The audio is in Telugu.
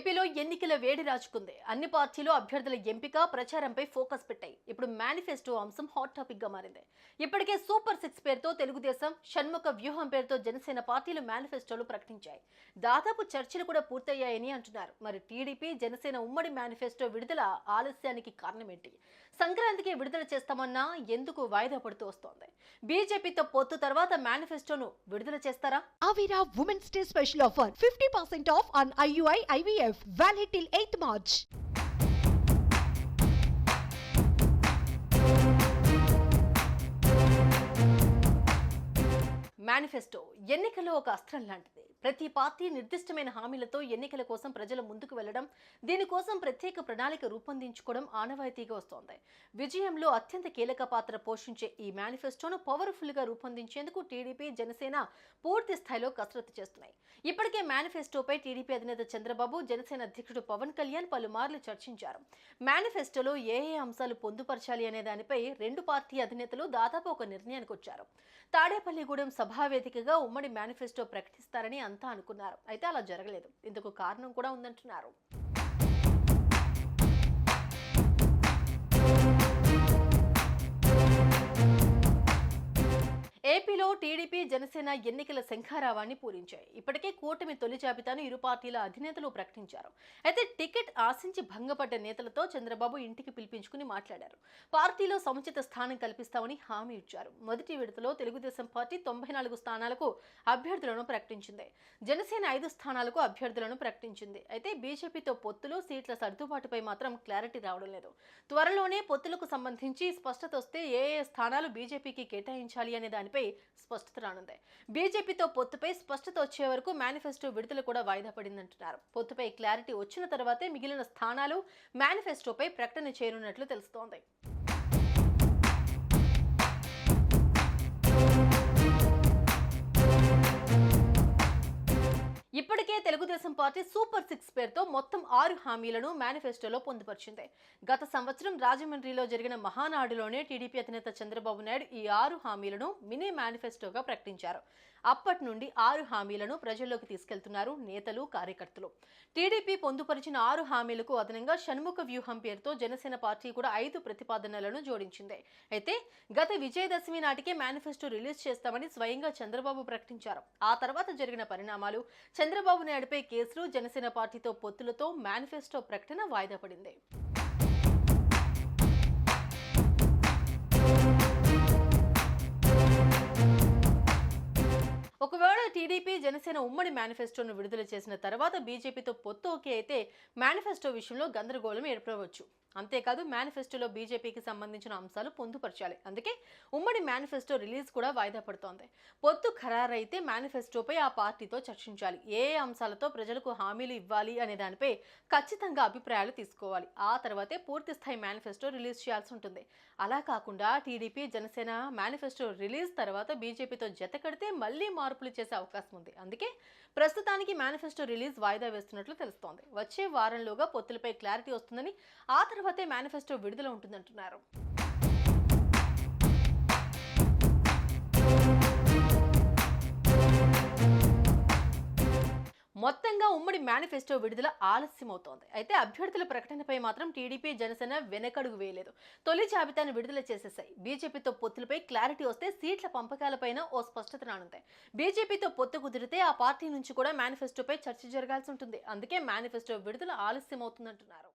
ఏపీలో ఎన్నికల వేడి రాజుకుంది. అన్ని పార్టీలు అభ్యర్థుల ఎంపిక ప్రచారంపై ఫోకస్ పెట్టాయి. ఇప్పుడు మేనిఫెస్టో అంశం హాట్ టాపిక్గా మారింది. ఇప్పటికే సూపర్ సిక్స్ పేరుతో తెలుగుదేశం షణ్ముఖ వ్యూహం పేరుతో జనసేన పార్టీలు మేనిఫెస్టోలు ప్రకటించాయి. దాదాపు చర్చలు కూడా పూర్తయ్యాయని అంటున్నారు. మరి టీడీపీ జనసేన ఉమ్మడి మేనిఫెస్టో విడుదల ఆలస్యానికి కారణమేంటి? సంక్రాంతికి విడుదల చేస్తామన్నా ఎందుకు వాయిదా పడుతూ వస్తోంది? బీజేపీతో పొత్తు తర్వాత మేనిఫెస్టోను విడుదల చేస్తారా? Avira Women's Day special offer. 50% off IUI IUI IVF valid till 8th March. Manifesto ఎన్నికల్లో ఒక అస్త్రం లాంటిది ప్రతి పార్టీ నిర్దిష్టమైన హామీలతో ఎన్నికల కోసం ప్రజల ముందుకు వెళ్ళడం దీనికోసం ప్రత్యేక ప్రణాళిక రూపొందించుకోవడం ఆనవాయితీగా వస్తోంది. విజయంలో అత్యంత కీలక పాత్ర పోషించే ఈ మేనిఫెస్టోను పవర్ఫుల్గా రూపొందించేందుకు టీడీపీ జనసేన పూర్తి స్థాయిలో కసరత్తు చేస్తున్నాయి. ఇప్పటికే మేనిఫెస్టోపై టీడీపీ అధినేత చంద్రబాబు జనసేన అధ్యక్షుడు పవన్ కళ్యాణ్ పలుమార్లు చర్చించారు. మేనిఫెస్టోలో ఏ ఏ అంశాలు పొందుపరచాలి అనే దానిపై రెండు పార్టీ అధినేతలు దాదాపు ఒక నిర్ణయానికి వచ్చారు తాడేపల్లిగూడెం సభావేదికగా ఉమ్మడి మేనిఫెస్టో ప్రకటిస్తారని అంతా అనుకున్నారు. అయితే అలా జరగలేదు. ఇందుకు కారణం కూడా ఉందంటున్నారు. టీడీపీ జనసేన ఎన్నికల శంఖారావాన్ని పూరించాయి. ఇప్పటికే కూటమి తొలి జాబితాను ఇరు పార్టీల అధినేతలు ప్రకటించారు. అయితే టికెట్ ఆశించి భంగపడ్డ నేతలతో చంద్రబాబు ఇంటికి పిలిపించుకుని మాట్లాడారు. పార్టీలో సముచిత స్థానం కల్పిస్తామని హామీ ఇచ్చారు. మొదటి విడతలో తెలుగుదేశం పార్టీ తొంభై నాలుగు స్థానాలకు అభ్యర్థులను ప్రకటించింది. జనసేన ఐదు స్థానాలకు అభ్యర్థులను ప్రకటించింది. అయితే బీజేపీతో పొత్తులు సీట్ల సర్దుబాటుపై మాత్రం క్లారిటీ రావడం లేదు. త్వరలోనే పొత్తులకు సంబంధించి స్పష్టత వస్తే ఏ ఏ స్థానాలు బీజేపీకి కేటాయించాలి అనే దానిపై స్పష్టత రానుంది బీజేపీతో పొత్తుపై స్పష్టత వచ్చే వరకు మేనిఫెస్టో విడుదల కూడా వాయిదా పడిందంటున్నారు. పొత్తుపై క్లారిటీ వచ్చిన తర్వాతే మిగిలిన స్థానాలు మేనిఫెస్టోపై ప్రకటన చేయనున్నట్లు తెలుస్తోంది. తెలుగుదేశం పార్టీ సూపర్ సిక్స్ పేరుతో మొత్తం ఆరు హామీలను మేనిఫెస్టోలో పొందుపరిచింది. గత సంవత్సరం రాజమండ్రిలో జరిగిన మహానాడులోనే టీడీపీ అధినేత చంద్రబాబు నాయుడు ఈ ఆరు హామీలను మినీ మేనిఫెస్టోగా ప్రకటించారు. అప్పటి నుండి ఆరు హామీలను ప్రజల్లోకి తీసుకెళ్తున్నారు నేతలు కార్యకర్తలు. టీడీపీ పొందుపరిచిన ఆరు హామీలకు అదనంగా షణ్ముఖ వ్యూహం పేరుతో జనసేన పార్టీ కూడా ఐదు ప్రతిపాదనలను జోడించింది. అయితే గత విజయదశమి నాటికే మేనిఫెస్టో రిలీజ్ చేస్తామని స్వయంగా చంద్రబాబు ప్రకటించారు. ఆ తర్వాత జరిగిన పరిణామాలు చంద్రబాబు నాయుడుపై కేసులు జనసేన పార్టీతో పొత్తులతో మేనిఫెస్టో ప్రకటన వాయిదా పడింది. టీడీపీ జనసేన ఉమ్మడి మేనిఫెస్టోను విడుదల చేసిన తర్వాత బీజేపీతో పొత్తు ఓకే అయితే మేనిఫెస్టో విషయంలో గందరగోళం ఏర్పడవచ్చు. అంతేకాదు మేనిఫెస్టోలో బీజేపీకి సంబంధించిన అంశాలు పొందుపరచాలి. అందుకే ఉమ్మడి మేనిఫెస్టో రిలీజ్ కూడా వాయిదా పడుతోంది. పొత్తు ఖరారైతే మేనిఫెస్టోపై ఆ పార్టీతో చర్చించాలి. ఏ అంశాలతో ప్రజలకు హామీలు ఇవ్వాలి అనే దానిపై ఖచ్చితంగా అభిప్రాయాలు తీసుకోవాలి. ఆ తర్వాతే పూర్తి స్థాయి మేనిఫెస్టో రిలీజ్ చేయాల్సి ఉంటుంది. అలా కాకుండా టీడీపీ జనసేన మేనిఫెస్టో రిలీజ్ తర్వాత బీజేపీతో జత కడితే మళ్ళీ మార్పులు చేసే అవకాశం ఉంది. అందుకే ప్రస్తుతానికి మేనిఫెస్టో రిలీజ్ వాయిదా వేస్తున్నట్లు తెలుస్తోంది. వచ్చే వారంలోగా పొత్తులపై క్లారిటీ వస్తుందని ఆ తర్వాతే మేనిఫెస్టో విడుదల ఉంటుందంటున్నారు. మొత్తంగా ఉమ్మడి మేనిఫెస్టో విడుదల ఆలస్యమవుతోంది. అయితే అభ్యర్థుల ప్రకటనపై మాత్రం టీడీపీ జనసేన వెనకడుగు వేయలేదు. తొలి జాబితాను విడుదల చేసేసాయి బీజేపీతో పొత్తులపై క్లారిటీ వస్తే సీట్ల పంపకాలపైన ఓ స్పష్టత రానుంది. బీజేపీతో పొత్తు కుదిరితే ఆ పార్టీ నుంచి కూడా మేనిఫెస్టోపై చర్చ జరగాల్సి ఉంటుంది. అందుకే మేనిఫెస్టో విడుదల ఆలస్యమవుతుందంటున్నారు.